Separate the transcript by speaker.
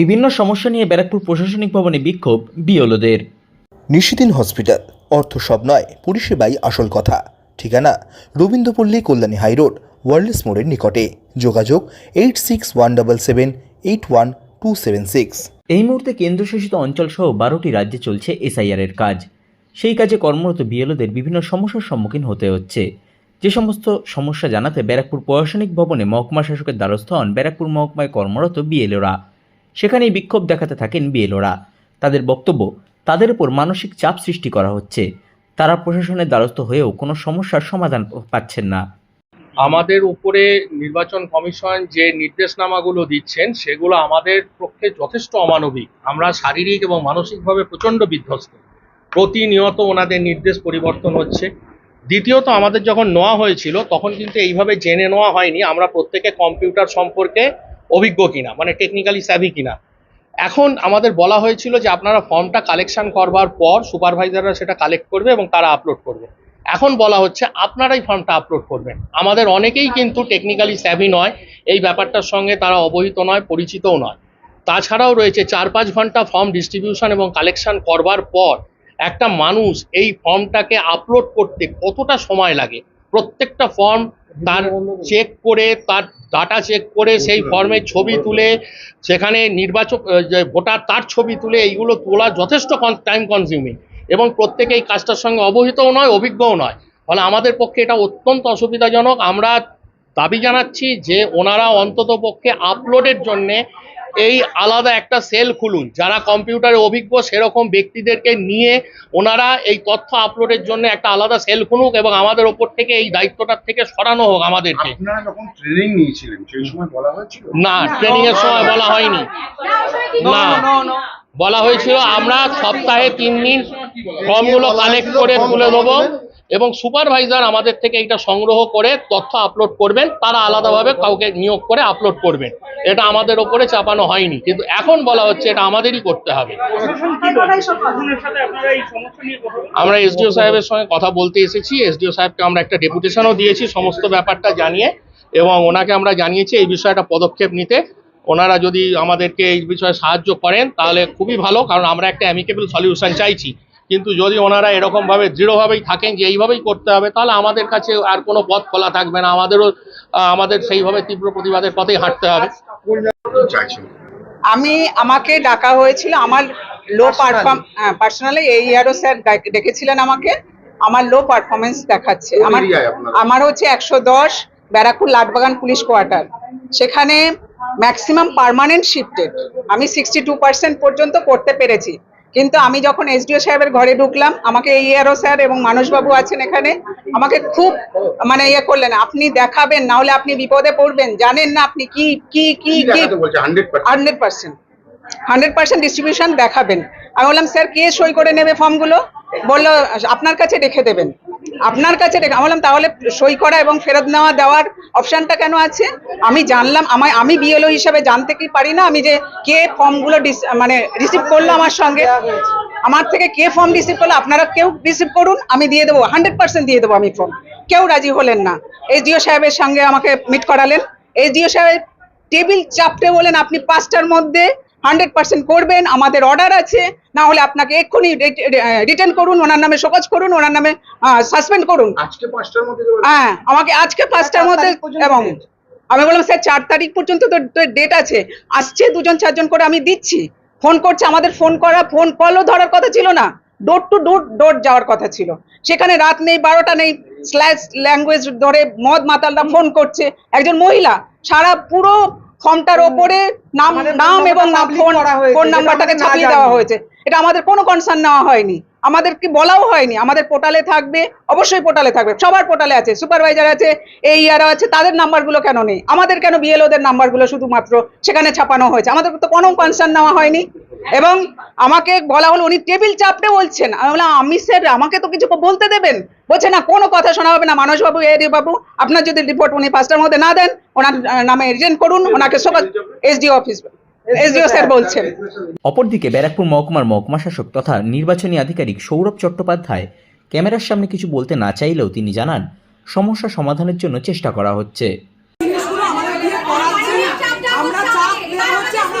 Speaker 1: বিভিন্ন সমস্যা নিয়ে ব্যারাকপুর প্রশাসনিক ভবনে বিক্ষোভ বিওলোদের
Speaker 2: নিশিদিন হসপিটাল অর্থ সব নয় পরিষেবাই আসল কথা। ঠিকানা রবীন্দ্রপল্লী কল্যাণী হাইরোড ওয়ার্ল্ডস মোড়ের নিকটে। যোগাযোগ eight six one double seven eight one two seven six.
Speaker 1: এই মুহূর্তে কেন্দ্রশাসিত অঞ্চল সহ বারোটি রাজ্যে চলছে এসআইআর এর কাজ। সেই কাজে কর্মরত বিএলওদের বিভিন্ন সমস্যার সম্মুখীন হতে হচ্ছে। যে সমস্ত সমস্যা জানাতে ব্যারাকপুর প্রশাসনিক ভবনে মহকুমা শাসকের দ্বারস্থ হন ব্যারাকপুর মহকুমায় কর্মরত বিএলওরা। সেখানেই বিক্ষোভ দেখাতে থাকেন বিএলওরা তাদের বক্তব্য, তাদের উপর মানসিক চাপ সৃষ্টি করা হচ্ছে। তারা প্রশাসনের দ্বারস্থ হয়েও কোনো সমস্যার সমাধান পাচ্ছেন না।
Speaker 3: আমাদের উপরে নির্বাচন কমিশন যে নির্দেশনামাগুলো দিচ্ছেন, সেগুলো আমাদের পক্ষে যথেষ্ট অমানবিক। আমরা শারীরিক এবং মানসিকভাবে প্রচণ্ড বিধ্বস্ত। প্রতিনিয়ত ওনাদের নির্দেশ পরিবর্তন হচ্ছে। দ্বিতীয়ত, আমাদের যখন নেওয়া হয়েছিল, তখন কিন্তু এইভাবে জেনে নেওয়া হয়নি। আমরা প্রত্যেকে কম্পিউটার সম্পর্কে অভিজ্ঞ কিনা মানে টেকনিক্যালি স্যাভি কিনা। এখন আমাদের বলা হয়েছিল যে আপনারা ফর্মটা কালেকশন করবার পর সুপারভাইজাররা সেটা কালেক্ট করবে এবং তারা আপলোড করবে। এখন বলা হচ্ছে আপনারাই ফর্মটা আপলোড করবেন। আমাদের অনেকেই কিন্তু টেকনিক্যালি স্যাভি নয়, এই ব্যাপারটার সঙ্গে তারা অবহিত নয়, পরিচিতও নয়। তাছাড়াও রয়েছে চার পাঁচ ঘণ্টা ফর্ম ডিস্ট্রিবিউশন এবং কালেকশন করবার পর একটা মানুষ এই ফর্মটাকে আপলোড করতে কতটা সময় লাগে, প্রত্যেকটা ফর্ম তার চেক করে, তার ডাটা চেক করে সেই ফর্মের ছবি তুলে, সেখানে নির্বাচক যে ভোটার তার ছবি তুলে, এইগুলো তোলা যথেষ্ট টাইম কনজিউমিং এবং প্রত্যেকে এই কাজটার সঙ্গে অবহিতও নয়, অভিজ্ঞও নয়। ফলে আমাদের পক্ষে এটা অত্যন্ত অসুবিধাজনক। আমরা দাবি জানাচ্ছি যে ওনারা অন্তত পক্ষে আপলোডের জন্যে এই আলাদা একটা সেল খুলুন যারা কম্পিউটারে অভিজ্ঞ সেরকম ব্যক্তিদেরকে নিয়ে ওনারা এই তথ্য আপলোডের জন্য একটা আলাদা সেল খুলুক এবং আমাদের ওপর থেকে এই দায়িত্বটার থেকে সরানো হোক আমাদেরকে।
Speaker 4: আপনারা যখন ট্রেনিং নিয়েছিলেন সেই সময় বলা হয়েছিল?
Speaker 3: না ট্রেনিং এর সময় বলা হয়নি। না বলা হয়েছিল আমরা সপ্তাহে তিন দিন ফর্মগুলো কালেক্ট করে তুলে দেবো। এবং সুপারভাইজার আমাদের থেকে এটা সংগ্রহ করে তথ্য আপলোড করবেন তারা আলাদাভাবে কাউকে নিয়োগ করে আপলোড করবেন। এটা আমাদের ওপরে চাপানো হয়নি কিন্তু এখন বলা হচ্ছে এটা আমাদেরই করতে হবে। আমরা এসডিও সাহেবের সঙ্গে কথা বলতে এসেছি এসডিও সাহেবকে আমরা একটা ডেপুটেশনও দিয়েছি সমস্ত ব্যাপারটা জানিয়ে এবং ওনাকে আমরা জানিয়েছি এই বিষয়টা পদক্ষেপ নিতে। ওনারা যদি আমাদেরকে এই বিষয়ে সাহায্য করেন তাহলে খুবই ভালো কারণ আমরা একটা অ্যামিকেবল সলিউশন চাইছি। কিন্তু যদি ওনারা এরকমভাবে দৃঢ়ভাবেই থাকেন যে এইভাবেই করতে হবে তাহলে আমাদের কাছে আর কোনো পথ খোলা থাকবে না। আমাদেরও আহ, আমাদের সেইভাবে তীব্র প্রতিবাদের পথেই হাঁটতে হবে।
Speaker 5: আমি আমাকে ডাকা হয়েছিল আমার লো পারফর্ম পার্সোনালি এই ইয়ারও স্যার ডেকেছিলেন আমাকে আমার লো পারফরমেন্স দেখাচ্ছে। আমার আমার হচ্ছে একশো দশ ব্যারাকপুর লাটবাগান পুলিশ কোয়ার্টার। সেখানে ম্যাক্সিমাম পার্মানেন্ট শিফটেড আমি সিক্সটি টু পার্সেন্ট পর্যন্ত করতে পেরেছি। কিন্তু আমি যখন এসডিও সাহেবের ঘরে ঢুকলাম আমাকে এই ইয়ারও স্যার এবং মানসবাবু আছেন এখানে আমাকে খুব মানে ইয়ে করলেন আপনি দেখাবেন না হলে আপনি বিপদে পড়বেন জানেন না আপনি কি কি কি
Speaker 4: কি hundred percent
Speaker 5: hundred percent distribution দেখাবেন। আমি বললাম স্যার কে সই করে নেবে ফর্মগুলো বলল আপনার কাছে রেখে দেবেন। আপনার কাছে রেখে বললাম, তাহলে সই করা এবং ফেরত নেওয়া দেওয়ার অপশনটা কেন আছে? আমি জানলাম, আমায় আমি বিএলও হিসাবে জানতে কি পারি না? আমি যে কে ফর্মগুলো মানে রিসিভ করল আমার সঙ্গে? আমার থেকে কে ফর্ম রিসিভ করল? আপনারা কেউ রিসিভ করুন, আমি দিয়ে দেবো। হান্ড্রেড পার্সেন্ট দিয়ে দেবো আমি ফর্ম কেউ রাজি হলেন না। এসডিও সাহেবের সঙ্গে আমাকে মিট করালেন। এসডিও সাহেব টেবিল চাপটে বলেন, আপনি পাঁচটার মধ্যে হান্ড্রেড পার্সেন্ট করবেন আমাদের অর্ডার আছে। না হলে আপনাকে এক্ষুনি রিটার্ন করুন ওনার নামে শোকজ করুন ওনার নামে সাসপেন্ড করুন।
Speaker 4: আজকে পাঁচটার মধ্যে
Speaker 5: হ্যাঁ আমাকে আজকে পাঁচটার মধ্যে এবং আমি বললাম স্যার চার তারিখ পর্যন্ত তো ডেট আছে। আসছে দুজন চারজন করে আমি দিচ্ছি। ফোন করছে আমাদের ফোন করা ফোন কলও ধরার কথা ছিল না। ডোর টু ডোর ডোর যাওয়ার কথা ছিল। সেখানে রাত নেই বারোটা নেই। স্ল্যাশ ল্যাঙ্গুয়েজ ধরে মদ মাতালরা ফোন করছে। একজন মহিলা সারা পুরো ফর্মটার ওপরে নাম নাম এবং ফোন ফোন নাম্বারটাকে ছাপিয়ে দেওয়া হয়েছে। এটা আমাদের কোনো কনসার্ন নেওয়া হয়নি। আমাদের কি বলাও হয়নি। আমাদের পোর্টালে থাকবে। অবশ্যই পোর্টালে থাকবে। সবার পোর্টালে আছে। সুপারভাইজার আছে এই আর আছে তাদের নাম্বারগুলো কেন নেই? আমাদের কেন বিএলওদের নাম্বারগুলো শুধুমাত্র সেখানে ছাপানো হয়েছে? আমাদের তো কোনো কনসার্ন নেওয়া হয়নি। এবং আমাকে বলা হলো, উনি টেবিল চাপতে বলছেন। আমি বললাম, আমি স্যার আমাকে তো কিছু বলতে দেবেন? বলছে, না, কোনো কথা শোনা হবে না। মানসবাবু এ বাবু, আপনার যদি রিপোর্ট উনি পাঁচটার মধ্যে না দেন, ওনার নামে এজেন্ট করুন, ওনাকে সবাই এসডিও অফিস এসডিও স্যার বলছেন।
Speaker 1: অপরদিকে ব্যারাকপুর মহকুমার মহকুমা শাসক তথা নির্বাচনী আধিকারিক সৌরভ চট্টোপাধ্যায় ক্যামেরার সামনে কিছু বলতে না চাইলেও তিনি জানান, সমস্যা সমাধানের জন্য চেষ্টা করা হচ্ছে
Speaker 6: জিনিসগুলো আমাদের দিয়ে করাচ্ছে আমরা চাপ দেওয়া হচ্ছে আমরা